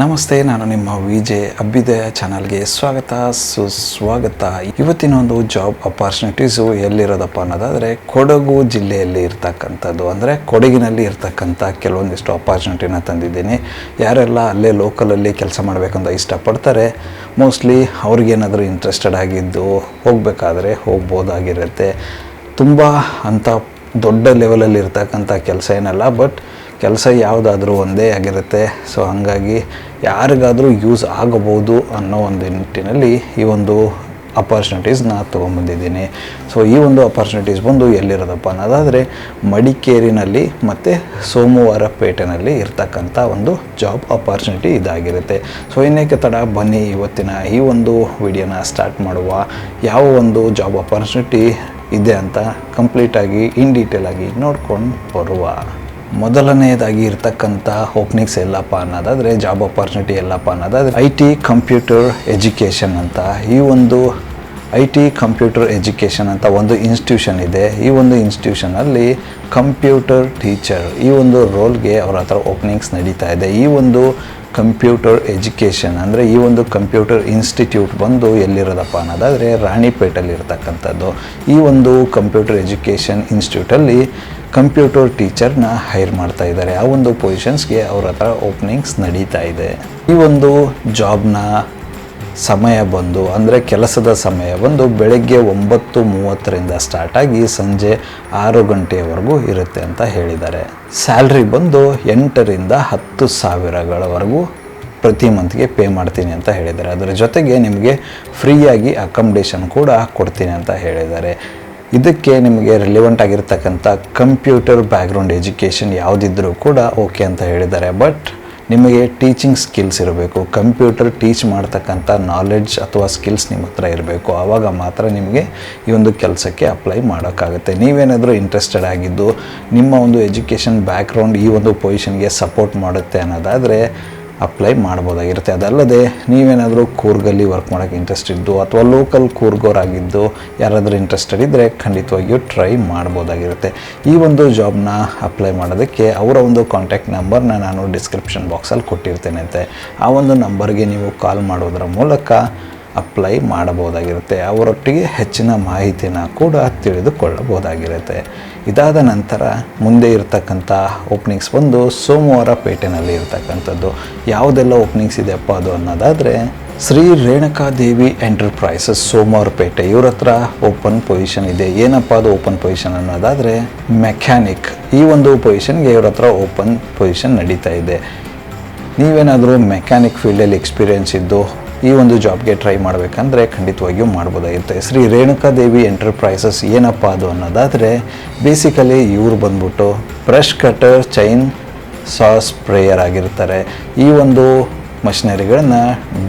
ನಮಸ್ತೆ, ನಾನು ನಿಮ್ಮ ವಿಜೆ ಅಭ್ಯುದಯ ಚಾನಲ್ಗೆ ಸ್ವಾಗತ. ಸುಸ್ವಾಗತ. ಇವತ್ತಿನ ಒಂದು ಜಾಬ್ ಅಪಾರ್ಚುನಿಟೀಸು ಎಲ್ಲಿರೋದಪ್ಪ ಅನ್ನೋದಾದರೆ, ಕೊಡಗು ಜಿಲ್ಲೆಯಲ್ಲಿ ಇರ್ತಕ್ಕಂಥದ್ದು. ಅಂದರೆ ಕೊಡಗಿನಲ್ಲಿ ಇರ್ತಕ್ಕಂಥ ಕೆಲವೊಂದಿಷ್ಟು ಅಪಾರ್ಚುನಿಟಿನ ತಂದಿದ್ದೀನಿ. ಯಾರೆಲ್ಲ ಅಲ್ಲೇ ಲೋಕಲಲ್ಲಿ ಕೆಲಸ ಮಾಡಬೇಕಂತ ಇಷ್ಟಪಡ್ತಾರೆ, ಮೋಸ್ಟ್ಲಿ ಅವ್ರಿಗೇನಾದರೂ ಇಂಟ್ರೆಸ್ಟೆಡ್ ಆಗಿದ್ದು ಹೋಗಬೇಕಾದ್ರೆ ಹೋಗ್ಬೋದಾಗಿರುತ್ತೆ. ತುಂಬ ಅಂಥ ದೊಡ್ಡ ಲೆವೆಲಲ್ಲಿ ಇರ್ತಕ್ಕಂಥ ಕೆಲಸ ಏನಲ್ಲ, ಬಟ್ ಕೆಲಸ ಯಾವುದಾದ್ರೂ ಒಂದೇ ಆಗಿರುತ್ತೆ. ಸೊ ಹಾಗಾಗಿ ಯಾರಿಗಾದರೂ ಯೂಸ್ ಆಗಬಹುದು ಅನ್ನೋ ಒಂದು ನಿಟ್ಟಿನಲ್ಲಿ ಈ ಒಂದು ಅಪಾರ್ಚುನಿಟೀಸ್ನ ತೊಗೊಂಬಂದಿದ್ದೀನಿ. ಸೊ ಈ ಒಂದು ಅಪರ್ಚುನಿಟೀಸ್ ಬಂದು ಎಲ್ಲಿರೋದಪ್ಪ ಅನ್ನೋದಾದರೆ ಮಡಿಕೇರಿನಲ್ಲಿ ಮತ್ತು ಸೋಮವಾರಪೇಟೆನಲ್ಲಿ ಇರ್ತಕ್ಕಂಥ ಒಂದು ಜಾಬ್ ಅಪಾರ್ಚುನಿಟಿ ಇದಾಗಿರುತ್ತೆ. ಸೊ ಇನ್ನೇಕೆ ತಡ? ಬನ್ನಿ ಇವತ್ತಿನ ಈ ಒಂದು ವಿಡಿಯೋನ ಸ್ಟಾರ್ಟ್ ಮಾಡುವ. ಯಾವ ಒಂದು ಜಾಬ್ ಅಪಾರ್ಚುನಿಟಿ ಇದೆ ಅಂತ ಕಂಪ್ಲೀಟಾಗಿ ಇನ್ ಡೀಟೇಲಾಗಿ ನೋಡ್ಕೊಂಡು ಬರುವ. ಮೊದಲನೆಯದಾಗಿ ಇರ್ತಕ್ಕಂಥ ಓಪನಿಂಗ್ಸ್ ಎಲ್ಲಪ್ಪ ಅನ್ನೋದಾದರೆ ಜಾಬ್ ಅಪರ್ಚುನಿಟಿ ಎಲ್ಲಪ್ಪ ಅನ್ನೋದಾದರೆ ಐ ಟಿ ಕಂಪ್ಯೂಟರ್ ಎಜುಕೇಷನ್ ಅಂತ. ಈ ಒಂದು ಐ ಟಿ ಕಂಪ್ಯೂಟರ್ ಎಜುಕೇಷನ್ ಅಂತ ಒಂದು ಇನ್ಸ್ಟಿಟ್ಯೂಷನ್ ಇದೆ. ಈ ಒಂದು ಇನ್ಸ್ಟಿಟ್ಯೂಷನಲ್ಲಿ ಕಂಪ್ಯೂಟರ್ ಟೀಚರ್ ಈ ಒಂದು ರೋಲ್ಗೆ ಅವರ ಹತ್ರ ಓಪನಿಂಗ್ಸ್ ನಡೀತಾ ಇದೆ. ಈ ಒಂದು ಕಂಪ್ಯೂಟರ್ ಎಜುಕೇಷನ್ ಅಂದರೆ ಈ ಒಂದು ಕಂಪ್ಯೂಟರ್ ಇನ್ಸ್ಟಿಟ್ಯೂಟ್ ಬಂದು ಎಲ್ಲಿರೋದಪ್ಪ ಅನ್ನೋದಾದರೆ ರಾಣಿಪೇಟಲ್ಲಿ ಇರ್ತಕ್ಕಂಥದ್ದು. ಈ ಒಂದು ಕಂಪ್ಯೂಟರ್ ಎಜುಕೇಷನ್ ಇನ್ಸ್ಟಿಟ್ಯೂಟಲ್ಲಿ ಕಂಪ್ಯೂಟರ್ ಟೀಚರ್ನ ಹೈರ್ ಮಾಡ್ತಾ ಇದ್ದಾರೆ. ಆ ಒಂದು ಪೊಸಿಷನ್ಸ್ಗೆ ಅವ್ರ ಹತ್ರ ಓಪನಿಂಗ್ಸ್ ನಡೀತಾ ಇದೆ. ಈ ಒಂದು ಜಾಬ್ನ ಸಮಯ ಬಂದು, ಅಂದರೆ ಕೆಲಸದ ಸಮಯ ಬಂದು ಬೆಳಗ್ಗೆ ಒಂಬತ್ತು ಮೂವತ್ತರಿಂದ ಸ್ಟಾರ್ಟ್ ಆಗಿ ಸಂಜೆ ಆರು ಗಂಟೆಯವರೆಗೂ ಇರುತ್ತೆ ಅಂತ ಹೇಳಿದ್ದಾರೆ. ಸ್ಯಾಲ್ರಿ ಬಂದು ಎಂಟರಿಂದ ಹತ್ತು ಸಾವಿರಗಳವರೆಗೂ ಪ್ರತಿ ಮಂತ್ಗೆ ಪೇ ಮಾಡ್ತೀನಿ ಅಂತ ಹೇಳಿದ್ದಾರೆ. ಅದರ ಜೊತೆಗೆ ನಿಮಗೆ ಫ್ರೀಯಾಗಿ ಅಕಮಡೇಷನ್ ಕೂಡ ಕೊಡ್ತೀನಿ ಅಂತ ಹೇಳಿದ್ದಾರೆ. ಇದಕ್ಕೆ ನಿಮಗೆ ರಿಲಿವೆಂಟ್ ಆಗಿರ್ತಕ್ಕಂಥ ಕಂಪ್ಯೂಟರ್ ಬ್ಯಾಕ್ಗ್ರೌಂಡ್ ಎಜುಕೇಷನ್ ಯಾವುದಿದ್ರೂ ಕೂಡ ಓಕೆ ಅಂತ ಹೇಳಿದ್ದಾರೆ. ಬಟ್ ನಿಮಗೆ ಟೀಚಿಂಗ್ ಸ್ಕಿಲ್ಸ್ ಇರಬೇಕು ಕಂಪ್ಯೂಟರ್ ಟೀಚ್ ಮಾಡ್ತಕ್ಕಂಥ ನಾಲೆಡ್ಜ್ ಅಥವಾ ಸ್ಕಿಲ್ಸ್ ನಿಮ್ಮ ಹತ್ರ ಇರಬೇಕು, ಆವಾಗ ಮಾತ್ರ ನಿಮಗೆ ಈ ಒಂದು ಕೆಲಸಕ್ಕೆ ಅಪ್ಲೈ ಮಾಡೋಕ್ಕಾಗುತ್ತೆ. ನೀವೇನಾದರೂ ಇಂಟ್ರೆಸ್ಟೆಡ್ ಆಗಿದ್ದು, ನಿಮ್ಮ ಒಂದು ಎಜುಕೇಷನ್ ಬ್ಯಾಕ್ಗ್ರೌಂಡ್ ಈ ಒಂದು ಪೊಸಿಷನ್ಗೆ ಸಪೋರ್ಟ್ ಮಾಡುತ್ತೆ ಅನ್ನೋದಾದರೆ ಅಪ್ಲೈ ಮಾಡ್ಬೋದಾಗಿರುತ್ತೆ ಅದಲ್ಲದೆ ನೀವೇನಾದರೂ ಕೂರ್ಗಲ್ಲಿ ವರ್ಕ್ ಮಾಡೋಕ್ಕೆ ಇಂಟ್ರೆಸ್ಟ್ ಇದ್ದು ಅಥವಾ ಲೋಕಲ್ ಕೂರ್ಗೋರಾಗಿದ್ದು ಯಾರಾದರೂ ಇಂಟ್ರೆಸ್ಟೆಡ್ ಇದ್ದರೆ ಖಂಡಿತವಾಗಿಯೂ ಟ್ರೈ ಮಾಡ್ಬೋದಾಗಿರುತ್ತೆ ಈ ಒಂದು ಜಾಬ್ನ ಅಪ್ಲೈ ಮಾಡೋದಕ್ಕೆ ಅವರ ಒಂದು ಕಾಂಟ್ಯಾಕ್ಟ್ ನಂಬರ್ನ ನಾನು ಡಿಸ್ಕ್ರಿಪ್ಷನ್ ಬಾಕ್ಸಲ್ಲಿ ಕೊಟ್ಟಿರ್ತೇನೆ ಅಂತೆ. ಆ ಒಂದು ನಂಬರ್ಗೆ ನೀವು ಕಾಲ್ ಮಾಡೋದರ ಮೂಲಕ ಅಪ್ಲೈ ಮಾಡಬಹುದಾಗಿರುತ್ತೆ. ಅವರೊಟ್ಟಿಗೆ ಹೆಚ್ಚಿನ ಮಾಹಿತಿನ ಕೂಡ ತಿಳಿದುಕೊಳ್ಳಬಹುದಾಗಿರುತ್ತೆ. ಇದಾದ ನಂತರ ಮುಂದೆ ಇರತಕ್ಕಂಥ ಓಪನಿಂಗ್ಸ್ ಬಂದು ಸೋಮವಾರ ಪೇಟೆನಲ್ಲಿ ಇರತಕ್ಕಂಥದ್ದು. ಯಾವುದೆಲ್ಲ ಓಪನಿಂಗ್ಸ್ ಇದೆಯಪ್ಪ ಅದು ಅನ್ನೋದಾದರೆ, ಶ್ರೀ ರೇಣುಕಾದೇವಿ ಎಂಟರ್ಪ್ರೈಸಸ್ ಸೋಮವಾರಪೇಟೆ ಇವ್ರ ಹತ್ರ ಓಪನ್ ಪೊಸಿಷನ್ ಇದೆ. ಏನಪ್ಪ ಅದು ಓಪನ್ ಪೊಸಿಷನ್ ಅನ್ನೋದಾದರೆ ಮೆಕ್ಯಾನಿಕ್ ಈ ಒಂದು ಪೊಸಿಷನ್ಗೆ ಇವ್ರ ಹತ್ರ ಓಪನ್ ಪೊಸಿಷನ್ ನಡೀತಾ ಇದೆ. ನೀವೇನಾದರೂ ಮೆಕ್ಯಾನಿಕ್ ಫೀಲ್ಡಲ್ಲಿ ಎಕ್ಸ್ಪೀರಿಯೆನ್ಸ್ ಇದ್ದು ಈ ಒಂದು ಜಾಬ್ಗೆ ಟ್ರೈ ಮಾಡಬೇಕಂದ್ರೆ ಖಂಡಿತವಾಗಿಯೂ ಮಾಡ್ಬೋದಾಗಿರುತ್ತೆ. ಶ್ರೀ ರೇಣುಕಾ ದೇವಿ ಎಂಟರ್ಪ್ರೈಸಸ್ ಏನಪ್ಪ ಅದು ಅನ್ನೋದಾದರೆ ಬೇಸಿಕಲಿ ಇವರು ಬಂದ್ಬಿಟ್ಟು brush cutter chain saws sprayer ಆಗಿರ್ತಾರೆ. ಈ ಒಂದು ಮಷಿನರಿಗಳನ್ನ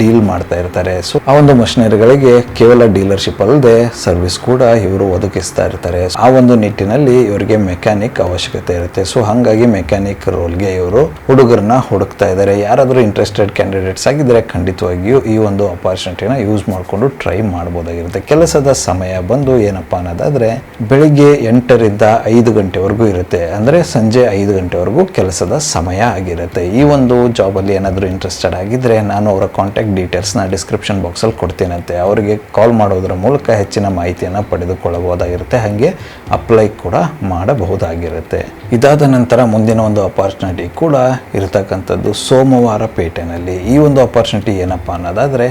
ಡೀಲ್ ಮಾಡ್ತಾ ಇರ್ತಾರೆ. ಸೊ ಆ ಒಂದು ಮಷಿನರಿಗಳಿಗೆ ಕೇವಲ ಡೀಲರ್ಶಿಪ್ ಅಲ್ಲದೆ ಸರ್ವಿಸ್ ಕೂಡ ಇವರು ಒದಗಿಸ್ತಾ ಇರ್ತಾರೆ. ಆ ಒಂದು ನಿಟ್ಟಿನಲ್ಲಿ ಇವರಿಗೆ ಮೆಕ್ಯಾನಿಕ್ ಅವಶ್ಯಕತೆ ಇರುತ್ತೆ. ಸೊ ಹಾಗಾಗಿ ಮೆಕ್ಯಾನಿಕ್ ರೋಲ್ಗೆ ಇವರು ಹುಡುಗರನ್ನ ಹುಡುಕ್ತಾ ಇದ್ದಾರೆ. ಯಾರಾದರೂ ಇಂಟ್ರೆಸ್ಟೆಡ್ ಕ್ಯಾಂಡಿಡೇಟ್ಸ್ ಆಗಿದ್ರೆ ಖಂಡಿತವಾಗಿಯೂ ಈ ಒಂದು ಅಪಾರ್ಚುನಿಟಿನ ಯೂಸ್ ಮಾಡಿಕೊಂಡು ಟ್ರೈ ಮಾಡಬಹುದಾಗಿರುತ್ತೆ ಕೆಲಸದ ಸಮಯ ಬಂದು ಏನಪ್ಪ ಅನ್ನೋದಾದ್ರೆ ಬೆಳಿಗ್ಗೆ ಎಂಟರಿಂದ ಐದು ಗಂಟೆವರೆಗೂ ಇರುತ್ತೆ. ಅಂದ್ರೆ ಸಂಜೆ ಐದು ಗಂಟೆವರೆಗೂ ಕೆಲಸದ ಸಮಯ ಆಗಿರುತ್ತೆ. ಈ ಒಂದು ಜಾಬ್ ಅಲ್ಲಿ ಏನಾದರೂ ಇಂಟ್ರೆಸ್ಟೆಡ್ ಆಗಿದ್ದರೆ ನಾನು ಅವರ ಕಾಂಟ್ಯಾಕ್ಟ್ ಡೀಟೇಲ್ಸ್ನ ಡಿಸ್ಕ್ರಿಪ್ಷನ್ ಬಾಕ್ಸಲ್ಲಿ ಕೊಡ್ತೀನಂತೆ. ಅವರಿಗೆ ಕಾಲ್ ಮಾಡೋದ್ರ ಮೂಲಕ ಹೆಚ್ಚಿನ ಮಾಹಿತಿಯನ್ನು ಪಡೆದುಕೊಳ್ಳಬಹುದಾಗಿರುತ್ತೆ. ಹಾಗೆ ಅಪ್ಲೈ ಕೂಡ ಮಾಡಬಹುದಾಗಿರುತ್ತೆ. ಇದಾದ ನಂತರ ಮುಂದಿನ ಒಂದು ಅಪಾರ್ಚುನಿಟಿ ಕೂಡ ಇರತಕ್ಕಂಥದ್ದು ಸೋಮವಾರ ಪೇಟೆನಲ್ಲಿ. ಈ ಒಂದು ಅಪಾರ್ಚುನಿಟಿ ಏನಪ್ಪ ಅನ್ನೋದಾದರೆ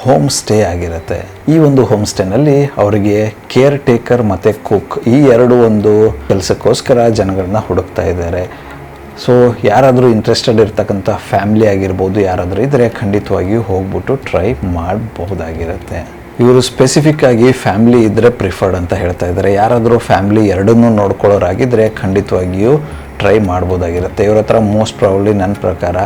ಹೋಮ್ ಸ್ಟೇ ಆಗಿರುತ್ತೆ. ಈ ಒಂದು ಹೋಮ್ ಸ್ಟೇನಲ್ಲಿ ಅವರಿಗೆ ಕೇರ್ ಟೇಕರ್ ಮತ್ತು ಕುಕ್ ಈ ಎರಡು ಒಂದು ಕೆಲಸಕ್ಕೋಸ್ಕರ ಜನಗಳನ್ನ ಹುಡುಕ್ತಾ ಇದ್ದಾರೆ. ಸೊ ಯಾರಾದರೂ ಇಂಟ್ರೆಸ್ಟೆಡ್ ಇರ್ತಕ್ಕಂಥ ಫ್ಯಾಮ್ಲಿ ಆಗಿರ್ಬೋದು, ಯಾರಾದರೂ ಇದ್ದರೆ ಖಂಡಿತವಾಗಿಯೂ ಹೋಗ್ಬಿಟ್ಟು ಟ್ರೈ ಮಾಡಬಹುದಾಗಿರುತ್ತೆ. ಇವರು ಸ್ಪೆಸಿಫಿಕ್ ಆಗಿ ಫ್ಯಾಮ್ಲಿ ಇದ್ದರೆ ಪ್ರಿಫರ್ಡ್ ಅಂತ ಹೇಳ್ತಾ ಇದ್ದಾರೆ. ಯಾರಾದರೂ ಫ್ಯಾಮಿಲಿ ಎರಡನ್ನೂ ನೋಡ್ಕೊಳ್ಳೋರಾಗಿದ್ದರೆ ಖಂಡಿತವಾಗಿಯೂ ಟ್ರೈ ಮಾಡ್ಬೋದಾಗಿರುತ್ತೆ. ಇವ್ರ ಹತ್ರ ಮೋಸ್ಟ್ ಪ್ರಾಬ್ಲಿ ನನ್ನ ಪ್ರಕಾರ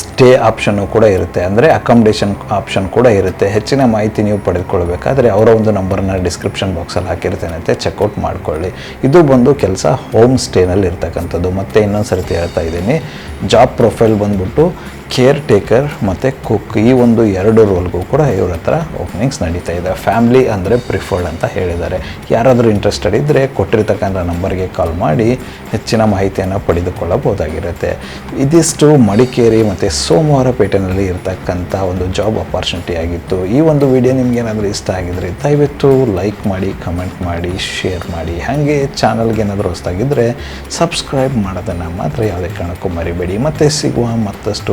ಸ್ಟೇ ಆಪ್ಷನ್ನು ಕೂಡ ಇರುತ್ತೆ. ಅಂದರೆ ಅಕಾಮಿಡೇಷನ್ ಆಪ್ಷನ್ ಕೂಡ ಇರುತ್ತೆ. ಹೆಚ್ಚಿನ ಮಾಹಿತಿ ನೀವು ಪಡೆದುಕೊಳ್ಬೇಕಾದ್ರೆ ಅವರ ಒಂದು ನಂಬರ್ನ ಡಿಸ್ಕ್ರಿಪ್ಷನ್ ಬಾಕ್ಸಲ್ಲಿ ಹಾಕಿರ್ತೇನಂತೆ ಚೆಕ್ಔಟ್ ಮಾಡಿಕೊಳ್ಳಿ. ಇದು ಬಂದು ಕೆಲಸ ಹೋಮ್ ಸ್ಟೇನಲ್ಲಿ ಇರ್ತಕ್ಕಂಥದ್ದು ಮತ್ತು ಇನ್ನೊಂದು ಸರ್ತಿ ಹೇಳ್ತಾ ಇದ್ದೀನಿ ಜಾಬ್ ಪ್ರೊಫೈಲ್ ಬಂದ್ಬಿಟ್ಟು ಕೇರ್ ಟೇಕರ್ ಮತ್ತು ಕುಕ್ ಈ ಒಂದು ಎರಡು ರೋಲ್ಗೂ ಕೂಡ ಇವ್ರ ಹತ್ರ ಓಪನಿಂಗ್ಸ್ ನಡೀತಾ ಇದೆ. ಫ್ಯಾಮ್ಲಿ ಅಂದರೆ ಪ್ರಿಫರ್ಡ್ ಅಂತ ಹೇಳಿದ್ದಾರೆ. ಯಾರಾದರೂ ಇಂಟ್ರೆಸ್ಟೆಡ್ ಇದ್ದರೆ ಕೊಟ್ಟಿರ್ತಕ್ಕಂಥ ನಂಬರ್ಗೆ ಕಾಲ್ ಮಾಡಿ ಹೆಚ್ಚಿನ ಮಾಹಿತಿಯನ್ನು ಪಡೆದುಕೊಳ್ಳಬಹುದಾಗಿರುತ್ತೆ. ಇದಿಷ್ಟು ಮಡಿಕೇರಿ ಮತ್ತು ಸೋಮವಾರಪೇಟೆನಲ್ಲಿ ಇರತಕ್ಕಂಥ ಒಂದು ಜಾಬ್ ಅಪಾರ್ಚುನಿಟಿ ಆಗಿತ್ತು. ಈ ಒಂದು ವಿಡಿಯೋ ನಿಮ್ಗೇನಾದರೂ ಇಷ್ಟ ಆಗಿದ್ರೆ ದಯವಿಟ್ಟು ಲೈಕ್ ಮಾಡಿ ಕಮೆಂಟ್ ಮಾಡಿ ಶೇರ್ ಮಾಡಿ. ಹಾಗೆ ಚಾನಲ್ಗೆ ಏನಾದರೂ ಹೊಸದಾಗಿದ್ದರೆ ಸಬ್ಸ್ಕ್ರೈಬ್ ಮಾಡೋದನ್ನು ಮಾತ್ರ ಯಾವುದೇ ಕಾರಣಕ್ಕೂ ಮರಿಬೇಡಿ. ಮತ್ತೆ ಸಿಗುವ ಮತ್ತಷ್ಟು